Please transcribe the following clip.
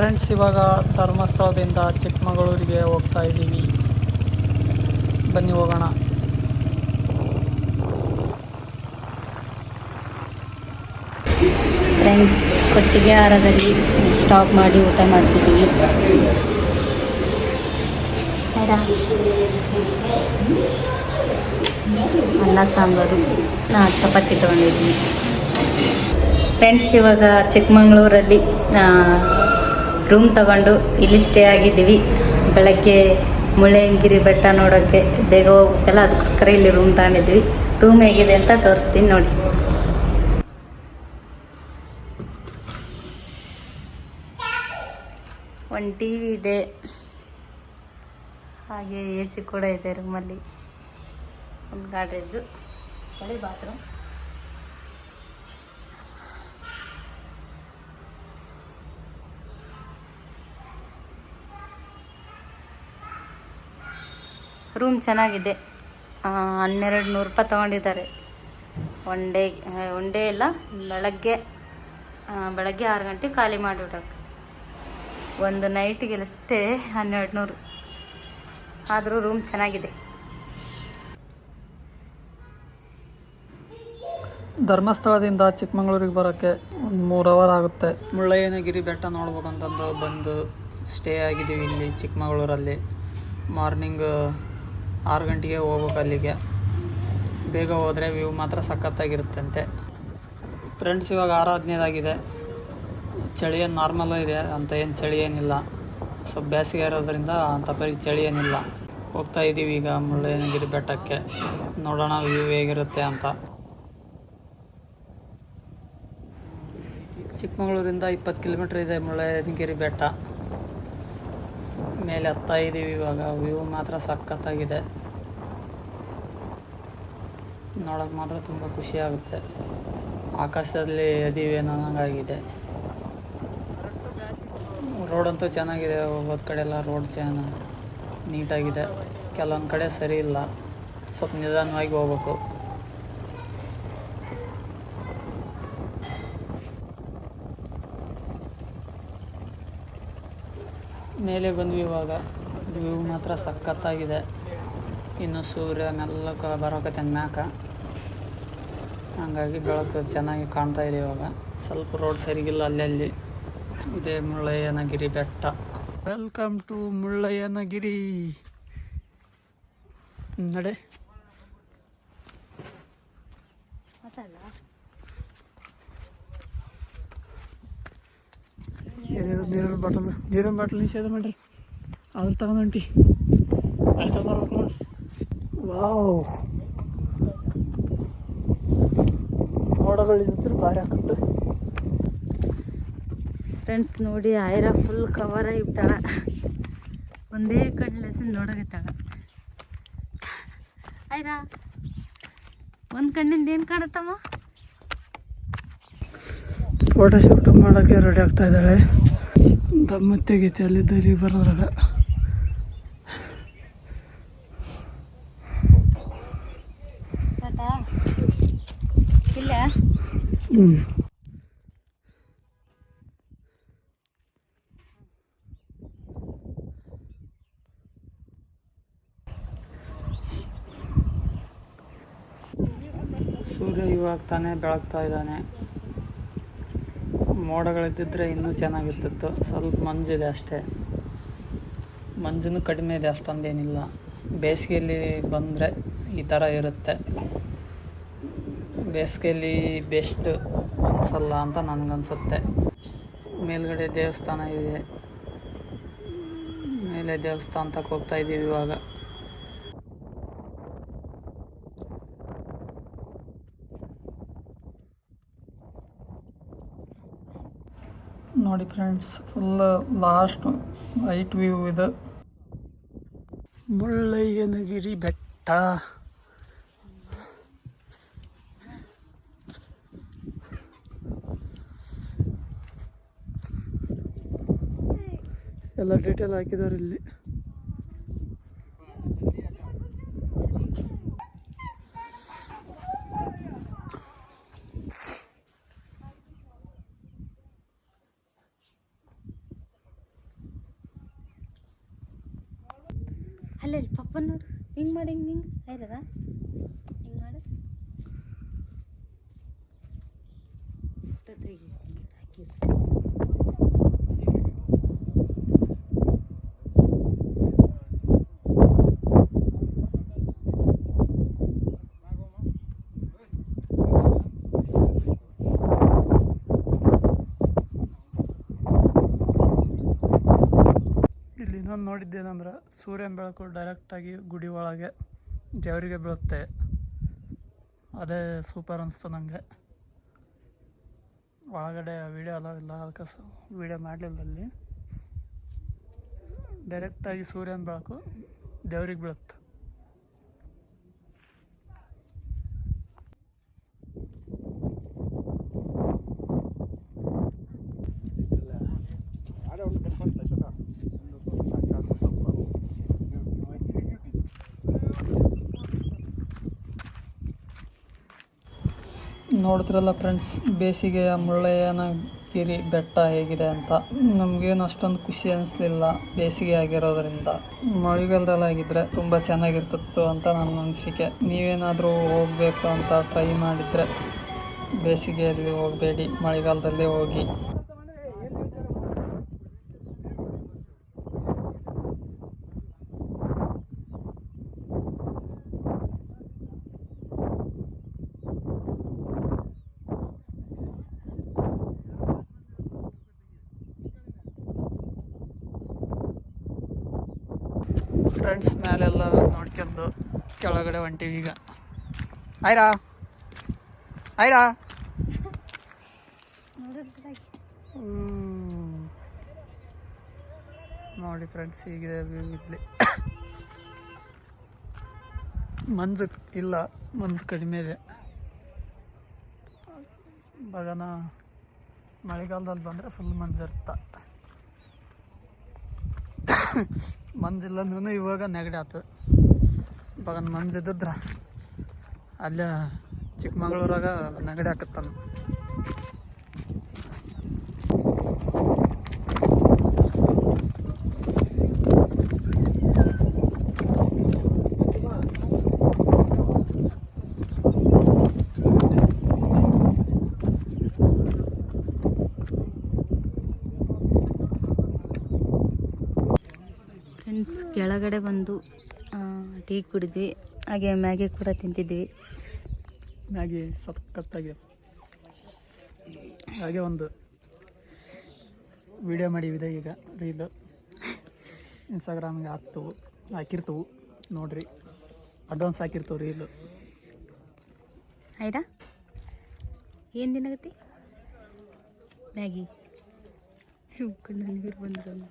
Friends ಇವಾಗ ಧರ್ಮಸ್ಥಳದಿಂದ ಚಿಕ್ಕಮಗಳೂರಿಗೆ ಹೋಗ್ತಾ ಇದ್ದೀವಿ. ಬನ್ನಿ ಹೋಗೋಣ. ಫ್ರೆಂಡ್ಸ್ ಕೊಟ್ಟಿಗೆ ಆರದಲ್ಲಿ ಸ್ಟಾಪ್ ಮಾಡಿ ಊಟ ಮಾಡ್ತಿದ್ದೀವಿ. ಅನ್ನ, ಸಾಂಬಾರು. ಹಾಂ ಚಪಾತಿ ತಗೊಂಡಿದ್ದೀನಿ. ಫ್ರೆಂಡ್ಸ್ ಇವಾಗ ಚಿಕ್ಕಮಂಗ್ಳೂರಲ್ಲಿ ರೂಮ್ ತಗೊಂಡು ಇಲ್ಲಿ ಸ್ಟೇ ಆಗಿದ್ದೀವಿ. ಬೆಳಗ್ಗೆ ಮುಳ್ಳಯ್ಯನಗಿರಿ ಬೆಟ್ಟ ನೋಡೋಕ್ಕೆ ಬೇಗ ಹೋಗ್ಬೇಕಲ್ಲ, ಅದಕ್ಕೋಸ್ಕರ ಇಲ್ಲಿ ರೂಮ್ ತಗೊಂಡಿದ್ವಿ ರೂಮ್ ಹೇಗಿದೆ ಅಂತ ತೋರಿಸ್ತೀನಿ ನೋಡಿ. ಒಂದು ಟಿ ವಿ ಇದೆ. ಹಾಗೆ ಎ ಸಿ ಕೂಡ ಇದೆ ರೂಮಲ್ಲಿ ಒಂದು ಗಾಡ್ರೇಜು ಒಳ್ಳೆ ಬಾತ್ರೂಮ್ ರೂಮ್ ಚೆನ್ನಾಗಿದೆ. ಹನ್ನೆರಡು ನೂರು ರೂಪಾಯಿ ತೊಗೊಂಡಿದ್ದಾರೆ. ಒನ್ ಡೇ ಒನ್ ಡೇ ಇಲ್ಲ ಬೆಳಗ್ಗೆ ಬೆಳಗ್ಗೆ ಆರು ಗಂಟೆಗೆ ಖಾಲಿ ಮಾಡಿಬಿಡೋಕೆ ಒಂದು ನೈಟಿಗೆ ಅಷ್ಟೇ ಹನ್ನೆರಡು ನೂರು. ಆದರೂ ರೂಮ್ ಚೆನ್ನಾಗಿದೆ. ಧರ್ಮಸ್ಥಳದಿಂದ ಚಿಕ್ಕಮಗಳೂರಿಗೆ ಬರೋಕ್ಕೆ ಒಂದು ಮೂರು ಅವರ್ ಆಗುತ್ತೆ. ಮುಳ್ಳಯ್ಯನಗಿರಿ ಬೆಟ್ಟ ನೋಡ್ಬೇಕಂತಂದು ಬಂದು ಸ್ಟೇ ಆಗಿದ್ದೀವಿ ಇಲ್ಲಿ ಚಿಕ್ಕಮಗಳೂರಲ್ಲಿ. ಮಾರ್ನಿಂಗ್ ಆರು ಗಂಟೆಗೆ ಹೋಗ್ಬೇಕು ಅಲ್ಲಿಗೆ. ಬೇಗ ಹೋದರೆ ವ್ಯೂ ಮಾತ್ರ ಸಖತ್ತಾಗಿರುತ್ತಂತೆ. ಫ್ರೆಂಡ್ಸ್ ಇವಾಗ ಆರು ಹದಿನೈದಾಗಿದೆ. ಚಳಿ ಏನು ನಾರ್ಮಲ್ ಇದೆ ಅಂತ ಏನು ಚಳಿ ಏನಿಲ್ಲ. ಸ್ವಲ್ಪ ಬೇಸಿಗೆ ಇರೋದ್ರಿಂದ ಅಂತ ಬರೀ ಚಳಿ ಏನಿಲ್ಲ. ಹೋಗ್ತಾ ಇದ್ದೀವಿ ಈಗ ಮುಳ್ಳಯ್ಯನಗಿರಿ ಬೆಟ್ಟಕ್ಕೆ. ನೋಡೋಣ ವ್ಯೂ ಹೇಗಿರುತ್ತೆ ಅಂತ. ಚಿಕ್ಕಮಗಳೂರಿಂದ ಇಪ್ಪತ್ತು ಕಿಲೋಮೀಟ್ರ್ ಇದೆ ಮುಳ್ಳಯ್ಯನಗಿರಿ ಬೆಟ್ಟ. ಮೇಲೆ ಹತ್ತಾ ಇದ್ದೀವಿ ಇವಾಗ. ವ್ಯೂ ಮಾತ್ರ ಸಖತ್ತಾಗಿದೆ. ನೋಡೋಕೆ ಮಾತ್ರ ತುಂಬ ಖುಷಿ ಆಗುತ್ತೆ. ಆಕಾಶದಲ್ಲಿ ಅದಿವೇನೋ ಹಂಗಾಗಿದೆ. ರೋಡಂತೂ ಚೆನ್ನಾಗಿದೆ, ಹೋಗೋದು ಕಡೆ ಎಲ್ಲ ರೋಡ್ ಚೆನ್ನ ನೀಟಾಗಿದೆ. ಕೆಲವೊಂದು ಕಡೆ ಸರಿ ಇಲ್ಲ. ಸ್ವಲ್ಪ ನಿಧಾನವಾಗಿ ಹೋಗ್ಬೇಕು. ಮೇಲೆ ಬಂದ್ವಿ ಇವಾಗ. ವ್ಯೂ ಮಾತ್ರ ಸಖತ್ತಾಗಿದೆ. ಇನ್ನು ಸೂರ್ಯ ಮೆಲ್ಲಕ್ಕೆ ಬರೋಕತ್ತೆ ಮ್ಯಾಕ ಹಂಗಾಗಿ ಬೆಳಕು ಚೆನ್ನಾಗಿ ಕಾಣ್ತಾ ಇದೆ ಇವಾಗ. ಸ್ವಲ್ಪ ರೋಡ್ ಸರಿಗಿಲ್ಲ ಅಲ್ಲಲ್ಲಿ ಇದೆ ಮುಳ್ಳಯ್ಯನಗಿರಿ ಬೆಟ್ಟ. Welcome to Mullayanagiri. ನಡೆ. ನೀರಿನ ಬಾಟಲ್ ನೀರಿನ ಬಾಟಲ್ ನಿಷೇಧ ಮಾಡ್ರಿ. ಅದ್ರ ತಗೊಂಡು ಹೊಂಟಿ. ಅಲ್ಲಿ ನೋಡಿ ವಾವ್. ಮೋಡಗಳಿದ್ರೆ ಭಾರಿ ಹಾಕುತ್ತೆ. ಫ್ರೆಂಡ್ಸ್ ನೋಡಿ ಆಯ್ರ ಫುಲ್ ಕವರ್ ಆಗಿಬಿಟ್ಟಾಳ. ಒಂದೇ ಕಣ್ಣು ನೋಡೋಗಿತ್ತಾಳ ಆಯ್ರಾ ಒಂದು ಕಣ್ಣಿಂದ ಏನು ಕಾಣುತ್ತಮ್ಮ? ಫೋಟೋ ಶೂಟ್ ಮಾಡೋಕ್ಕೆ ರೆಡಿ ಆಗ್ತಾ ಇದ್ದಾಳೆ. ದಮ್ಮ ತೆಗಿತಿ ಅಲ್ಲಿ ದರಿ ಬರೋದ್ರಾಗ. ಸೂರ್ಯ ಇವಾಗ ತಾನೇ ಬೆಳಗ್ತಾ ಇದ್ದಾನೆ. ಮೋಡಗಳಿದ್ದಿದ್ರೆ ಇನ್ನೂ ಚೆನ್ನಾಗಿರ್ತಿತ್ತು. ಸ್ವಲ್ಪ ಮಂಜಿದೆ ಅಷ್ಟೇ. ಮಂಜುನೂ ಕಡಿಮೆ ಇದೆ ಅಷ್ಟೊಂದೇನಿಲ್ಲ. ಬೇಸಿಗೆಯಲ್ಲಿ ಬಂದರೆ ಈ ಥರ ಇರುತ್ತೆ. ಬೇಸಿಗೆಯಲ್ಲಿ ಬೆಸ್ಟ್ ಅನಿಸಲ್ಲ ಅಂತ ನನಗನ್ಸುತ್ತೆ. ಮೇಲ್ಗಡೆ ದೇವಸ್ಥಾನ ಇದೆ. ಮೇಲೆ ದೇವಸ್ಥಾನಕ್ಕೆ ಹೋಗ್ತಾ ಇದ್ದೀವಿ ಇವಾಗ. ನೋಡಿ friends full last white view ಇದೆ. ಮುಳ್ಳಯ್ಯನಗಿರಿ ಬೆಟ್ಟ. ಎಲ್ಲ ಡೀಟೇಲ್ ಹಾಕಿದ್ದಾರೆ ಇಲ್ಲಿ ಅಲ್ಲಲ್ಲಿ ಪಪ್ಪ ನೋಡಿ ಹಿಂಗೆ ಮಾಡಿ ಹಿಂಗೆ ಹಿಂಗೆ ಆಯ್ತದ ಹಿಂಗೆ ಮಾಡಿ ಫೋಟೋ ತೆಗಿ ಹಾಕಿ ಇನ್ನೊಂದು ನೋಡಿದ್ದೇನೆಂದ್ರೆ ಸೂರ್ಯನ ಬೆಳಕು ಡೈರೆಕ್ಟಾಗಿ ಗುಡಿ ಒಳಗೆ ದೇವರಿಗೆ ಬೀಳುತ್ತೆ. ಅದೇ ಸೂಪರ್ ಅನಿಸ್ತು ನನಗೆ ಒಳಗಡೆ ವೀಡಿಯೋ ಅಲೋ ಇಲ್ಲ, ಅದಕ್ಕೆ ಸ ವೀಡಿಯೋ ಮಾಡಲಿಲ್ಲ ಅಲ್ಲಿ. ಡೈರೆಕ್ಟಾಗಿ ಸೂರ್ಯನ ಬೆಳಕು ದೇವ್ರಿಗೆ ಬೀಳುತ್ತೆ. ನೋಡಿದ್ರಲ್ಲ ಫ್ರೆಂಡ್ಸ್, ಬೇಸಿಗೆಯ ಮುಳ್ಳಯ್ಯನಗಿರಿ ಬೆಟ್ಟ ಹೇಗಿದೆ ಅಂತ. ನಮಗೇನು ಅಷ್ಟೊಂದು ಖುಷಿ ಅನಿಸ್ಲಿಲ್ಲ ಬೇಸಿಗೆ ಆಗಿರೋದ್ರಿಂದ. ಮಳೆಗಾಲದಲ್ಲಿ ಆಗಿದ್ರೆ ತುಂಬ ಚೆನ್ನಾಗಿರ್ತಿತ್ತು ಅಂತ ನನ್ನ ಅನಿಸಿಕೆ. ನೀವೇನಾದರೂ ಹೋಗಬೇಕು ಅಂತ ಟ್ರೈ ಮಾಡಿದರೆ ಬೇಸಿಗೆಯಲ್ಲಿ ಹೋಗಬೇಡಿ, ಮಳೆಗಾಲದಲ್ಲೇ ಹೋಗಿ. ಫ್ರೆಂಡ್ಸ್ ಮೇಲೆಲ್ಲ ನೋಡ್ಕೊಂಡು ಕೆಳಗಡೆ ಹೊಂಟೀವಿ ಈಗ. ಆಯ್ರಾ? ಆಯ್ರಾ. ನೋಡಿ ಫ್ರೆಂಡ್ಸ್ ಹೀಗಿದೆ ವ್ಯೂ ಇಲ್ಲಿ. ಮಂಜು ಇಲ್ಲ ಮಂಜು ಕಡಿಮೆ ಇದೆ. ಬಗನ ಮಳೆಗಾಲದಲ್ಲಿ ಬಂದರೆ ಫುಲ್ ಮಂಜು ಇರ್ತ. ಮಂಜಿಲ್ಲ ಅಂದ್ರೂ ಇವಾಗ ನೆಗಡಿ ಆತು ಬಗನ್ ಮಂಜು ಇದ್ದಿದ್ರ ಅಲ್ಲೇ ಚಿಕ್ಕಮಗಳೂರಾಗ ನೆಗಡಿ ಆಕತ್ತಾನ. ಫ್ರೆಂಡ್ಸ್ ಕೆಳಗಡೆ ಬಂದು ಟೀ ಕುಡಿದ್ವಿ. ಹಾಗೆ ಮ್ಯಾಗಿ ಕೂಡ ತಿಂತಿದ್ವಿ. ಮ್ಯಾಗಿ ಸಖತ್ತಾಗಿ ಹಾಗೆ ಒಂದು ವಿಡಿಯೋ ಮಾಡಿವಿದೆ ಈಗ ರೀಲ್ ಇನ್ಸ್ಟಾಗ್ರಾಮ್ಗೆ ಹಾಕ್ತವು ಹಾಕಿರ್ತವು. ನೋಡ್ರಿ ಅಡ್ವಾನ್ಸ್ ಹಾಕಿರ್ತವು ರೀಲು. ಆಯ್ತಾ? ಏನು ತಿನ್ನಗತ್ತಿ ಮ್ಯಾಗಿ. ಬಂದಿರಲ್ಲ